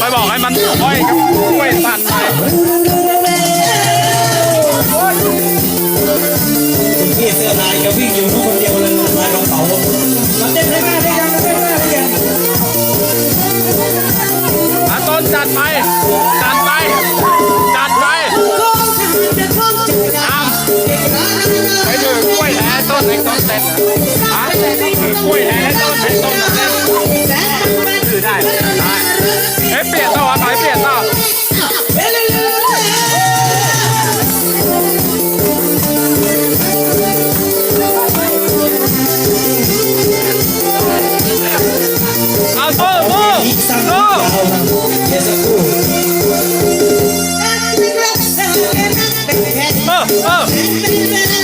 ไปบอกให้มันห้อยกับล้วยสั้อยนเลยต้นตัดไปตัดไปจัดไปจัดไปไปดูกล้วยแล้วต้นไหนต้นเสต้นอะกล้วยแล้ว เอ